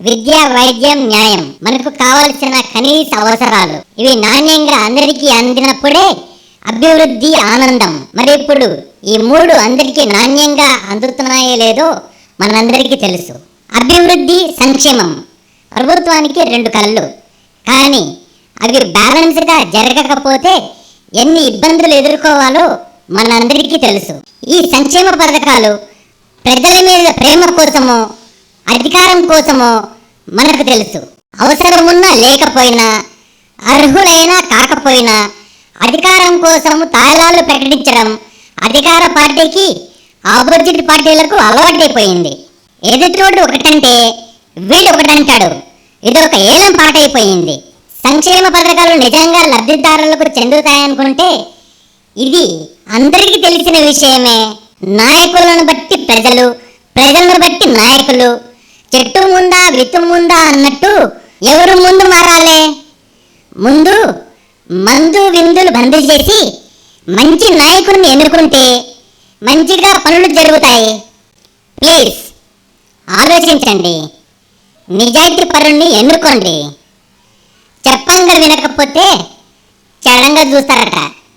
విద్య వైద్యం న్యాయం. మనకు కావలసిన కనీస అవసరాలు. ఇవి నాణ్యంగా అందరికీ అందినప్పుడే అభివృద్ధి ఆనందం. మరి ఇప్పుడు ఈ మూడు అందరికీ నాణ్యంగా అందుతున్నాయో లేదో మనందరికీ తెలుసు. అభివృద్ధి సంక్షేమం. ప్రభుత్వానికి రెండు కళ్ళు. కానీ అవి బ్యాలెన్స్గా జరగకపోతే ఎన్ని ఇబ్బందులు ఎదుర్కోవాలో మనందరికీ తెలుసు. ఈ సంక్షేమ పథకాలు ప్రజల మీద ప్రేమ కోసమో అధికారం కోసమో మనకు తెలుసు. అవసరమున్నా లేకపోయినా అర్హులైనా కాకపోయినా అధికారం కోసం తాళాలు ప్రకటించడం అధికార పార్టీకి ఆపోజిట్ పార్టీలకు అలవాటైపోయింది. ఎదుటోడు ఒకటంటే వీడు ఒకటంటాడు. ఇదొక ఏలం పాటైపోయింది. సంక్షేమ పథకాలు నిజంగా లబ్ధిదారులకు చెందుతాయనుకుంటే ఇది అందరికీ తెలిసిన విషయమే. నాయకులను బట్టి ప్రజలు ప్రజలను బట్టి నాయకులు చెట్టు ముందా విత్తు ముందా అన్నట్టు ఎవరు ముందు మారాలే? ముందు మందు విందులు బంద్ చేసి మంచి నాయకుడిని ఎన్నుకుంటే మంచిగా పనులు జరుగుతాయి. ప్లీజ్ ఆలోచించండి. నిజాయితీ పరుణ్ణి ఎన్నుకోండి. చెప్పంగా వినకపోతే చడంగా చూస్తారట.